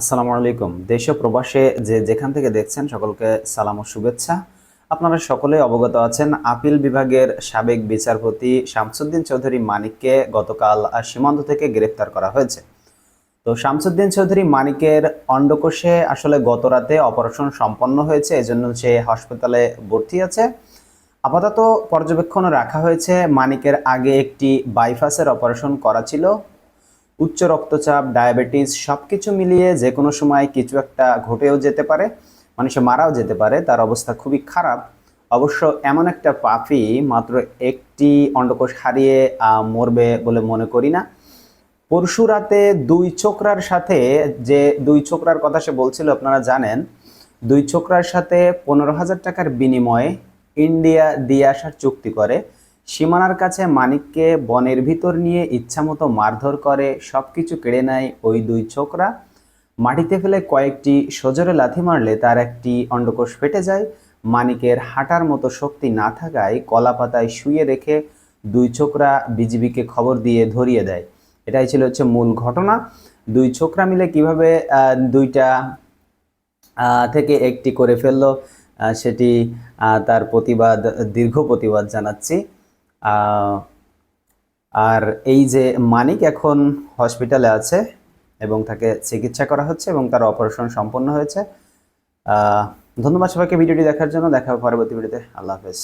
আসসালামু আলাইকুম। দেশ প্রবাসে যে যেখান থেকে দেখছেন সকলকে সালাম ও শুভেচ্ছা। আপনারা সকলে অবগত আছেন আপিল বিভাগের সাবেক বিচারপতি শামসুদ্দিন চৌধুরী মানিককে গতকাল সীমান্ত থেকে গ্রেফতার করা হয়েছে। তো শামসুদ্দিন চৌধুরী মানিকের অন্ডকোষে আসলে গত রাতে অপারেশন সম্পন্ন হয়েছে, এজন্য সে হাসপাতালে ভর্তি আছে। আপাতত পর্যবেক্ষণ রাখা হয়েছে, মানিকের আগে একটি বাইপাসের অপারেশন করা ছিল। উচ্চ রক্তচাপ, ডায়াবেটিস সব কিছু মিলিয়ে যে কোনো সময় কিছু একটা ঘটেও যেতে পারে মানুষে মারাও যেতে পারে, তার অবস্থা খুবই খারাপ। অবশ্য এমন একটা পাপি মাত্র একটি অন্ডকোষ হারিয়ে মরবে বলে মনে করি না। পরশু রাতে দুই ছোকরার সাথে যে, দুই ছোকরার কথা সে বলছিল, আপনারা জানেন, দুই ছোকরার সাথে পনেরো হাজার টাকার বিনিময়ে ইন্ডিয়া দিয়ে আসার চুক্তি করে। সীমানার কাছে মানিককে বনের ভিতর নিয়ে ইচ্ছামতো মারধর করে সব কিছু কেড়ে নেয় ওই দুই ছোকরা। মাটিতে ফেলে কয়েকটি সজোরে লাথি মারলে তার একটি অন্ডকোষ ফেটে যায়। মানিকের হাঁটার মতো শক্তি না থাকায় কলা পাতায় শুয়ে রেখে দুই ছোকরা বিজিবিকে খবর দিয়ে ধরিয়ে দেয়। এটাই ছিল হচ্ছে মূল ঘটনা। দুই ছোকরা মিলে কীভাবে দুইটা থেকে একটি করে ফেলল সেটি তার প্রতিবাদ, দীর্ঘ প্রতিবাদ জানাচ্ছি। আর এই যে মানিক এখন হসপিটালে আছে এবং তাকে চিকিৎসা করা হচ্ছে এবং তার অপারেশন সম্পন্ন হয়েছে। ধন্যবাদ সবাইকে ভিডিওটি দেখার জন্য। দেখা পরবর্তী ভিডিওতে। আল্লাহ হাফেজ।